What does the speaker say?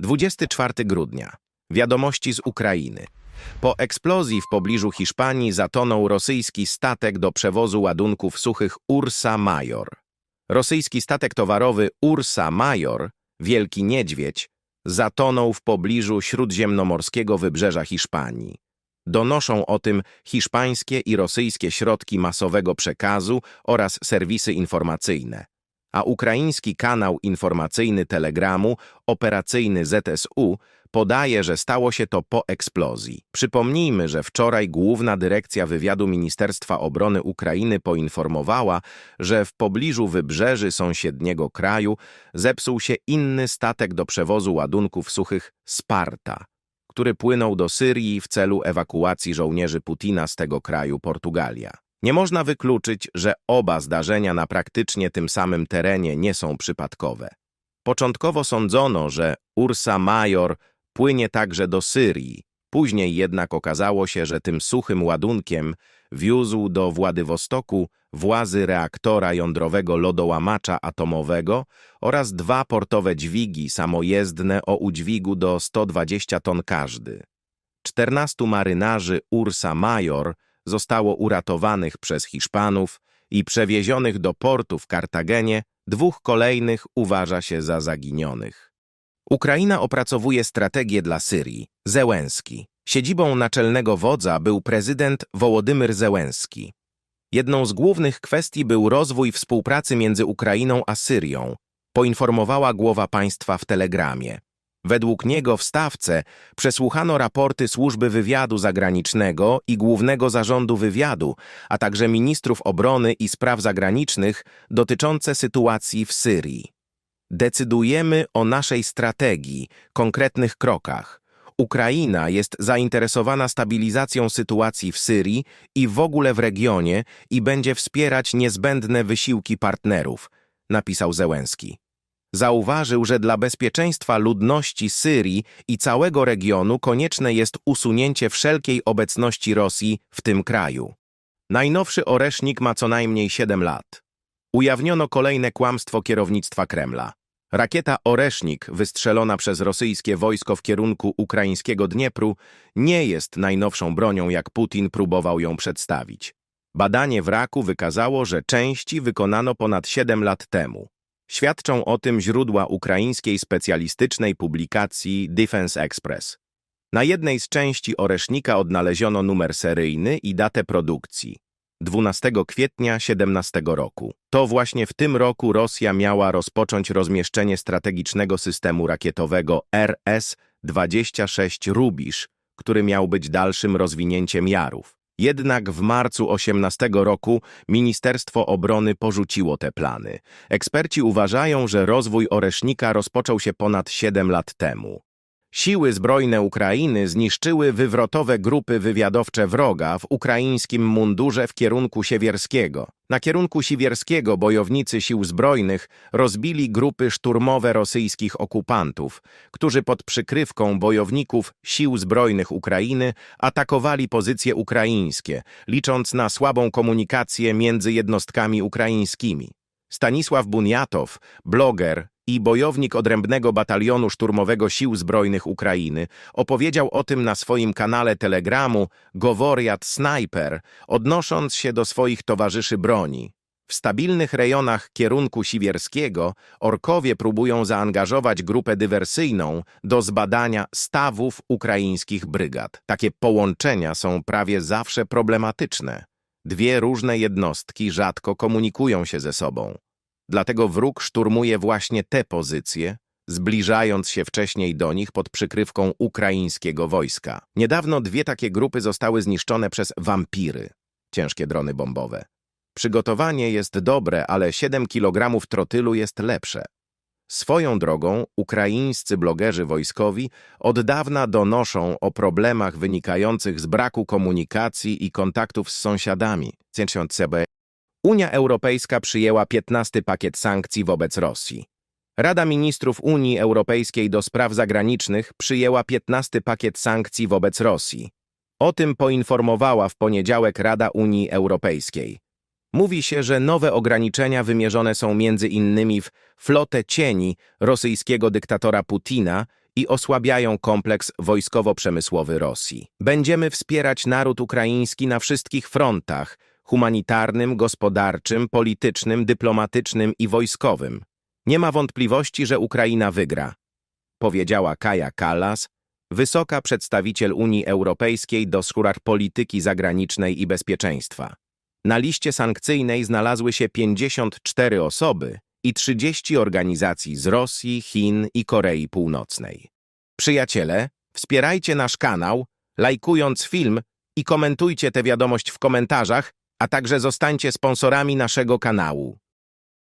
24 grudnia. Wiadomości z Ukrainy. Po eksplozji w pobliżu Hiszpanii zatonął rosyjski statek do przewozu ładunków suchych Ursa Major. Rosyjski statek towarowy Ursa Major, Wielki Niedźwiedź, zatonął w pobliżu śródziemnomorskiego wybrzeża Hiszpanii. Donoszą o tym hiszpańskie i rosyjskie środki masowego przekazu oraz serwisy informacyjne. A ukraiński kanał informacyjny Telegramu, operacyjny ZSU, podaje, że stało się to po eksplozji. Przypomnijmy, że wczoraj Główna Dyrekcja Wywiadu Ministerstwa Obrony Ukrainy poinformowała, że w pobliżu wybrzeży sąsiedniego kraju zepsuł się inny statek do przewozu ładunków suchych Sparta, który płynął do Syrii w celu ewakuacji żołnierzy Putina z tego kraju Portugalia. Nie można wykluczyć, że oba zdarzenia na praktycznie tym samym terenie nie są przypadkowe. Początkowo sądzono, że Ursa Major płynie także do Syrii. Później jednak okazało się, że tym suchym ładunkiem wiózł do Władywostoku włazy reaktora jądrowego lodołamacza atomowego oraz dwa portowe dźwigi samojezdne o udźwigu do 120 ton każdy. 14 marynarzy Ursa Major zostało uratowanych przez Hiszpanów i przewiezionych do portu w Kartagenie, dwóch kolejnych uważa się za zaginionych. Ukraina opracowuje strategię dla Syrii. Zełenski. Siedzibą naczelnego wodza był prezydent Wołodymyr Zełenski. Jedną z głównych kwestii był rozwój współpracy między Ukrainą a Syrią, poinformowała głowa państwa w telegramie. Według niego w stawce przesłuchano raporty Służby Wywiadu Zagranicznego i Głównego Zarządu Wywiadu, a także ministrów obrony i spraw zagranicznych dotyczące sytuacji w Syrii. Decydujemy o naszej strategii, konkretnych krokach. Ukraina jest zainteresowana stabilizacją sytuacji w Syrii i w ogóle w regionie i będzie wspierać niezbędne wysiłki partnerów, napisał Zełenski. Zauważył, że dla bezpieczeństwa ludności Syrii i całego regionu konieczne jest usunięcie wszelkiej obecności Rosji w tym kraju. Najnowszy oresznik ma co najmniej 7 lat. Ujawniono kolejne kłamstwo kierownictwa Kremla. Rakieta Oresznik, wystrzelona przez rosyjskie wojsko w kierunku ukraińskiego Dniepru, nie jest najnowszą bronią, jak Putin próbował ją przedstawić. Badanie wraku wykazało, że części wykonano ponad 7 lat temu. Świadczą o tym źródła ukraińskiej specjalistycznej publikacji Defense Express. Na jednej z części oresznika odnaleziono numer seryjny i datę produkcji. 12 kwietnia 17 roku. To właśnie w tym roku Rosja miała rozpocząć rozmieszczenie strategicznego systemu rakietowego RS-26 Rubisz, który miał być dalszym rozwinięciem Jarów. Jednak w marcu 18 roku Ministerstwo Obrony porzuciło te plany. Eksperci uważają, że rozwój Oresznika rozpoczął się ponad 7 lat temu. Siły zbrojne Ukrainy zniszczyły wywrotowe grupy wywiadowcze wroga w ukraińskim mundurze w kierunku siewierskiego. Na kierunku siewierskiego bojownicy sił zbrojnych rozbili grupy szturmowe rosyjskich okupantów, którzy pod przykrywką bojowników sił zbrojnych Ukrainy atakowali pozycje ukraińskie, licząc na słabą komunikację między jednostkami ukraińskimi. Stanisław Buniatow, bloger i bojownik odrębnego batalionu szturmowego Sił Zbrojnych Ukrainy, opowiedział o tym na swoim kanale Telegramu Goworiat Sniper, odnosząc się do swoich towarzyszy broni. W stabilnych rejonach kierunku siwierskiego orkowie próbują zaangażować grupę dywersyjną do zbadania stawów ukraińskich brygad. Takie połączenia są prawie zawsze problematyczne. Dwie różne jednostki rzadko komunikują się ze sobą. Dlatego wróg szturmuje właśnie te pozycje, zbliżając się wcześniej do nich pod przykrywką ukraińskiego wojska. Niedawno dwie takie grupy zostały zniszczone przez wampiry, ciężkie drony bombowe. Przygotowanie jest dobre, ale 7 kg trotylu jest lepsze. Swoją drogą ukraińscy blogerzy wojskowi od dawna donoszą o problemach wynikających z braku komunikacji i kontaktów z sąsiadami. Unia Europejska przyjęła 15 pakiet sankcji wobec Rosji. Rada Ministrów Unii Europejskiej do Spraw Zagranicznych przyjęła 15 pakiet sankcji wobec Rosji. O tym poinformowała w poniedziałek Rada Unii Europejskiej. Mówi się, że nowe ograniczenia wymierzone są między innymi w flotę cieni rosyjskiego dyktatora Putina i osłabiają kompleks wojskowo-przemysłowy Rosji. Będziemy wspierać naród ukraiński na wszystkich frontach humanitarnym, gospodarczym, politycznym, dyplomatycznym i wojskowym. Nie ma wątpliwości, że Ukraina wygra, powiedziała Kaja Kallas, wysoka przedstawiciel Unii Europejskiej do spraw polityki zagranicznej i bezpieczeństwa. Na liście sankcyjnej znalazły się 54 osoby i 30 organizacji z Rosji, Chin i Korei Północnej. Przyjaciele, wspierajcie nasz kanał, lajkując film i komentujcie tę wiadomość w komentarzach, a także zostańcie sponsorami naszego kanału.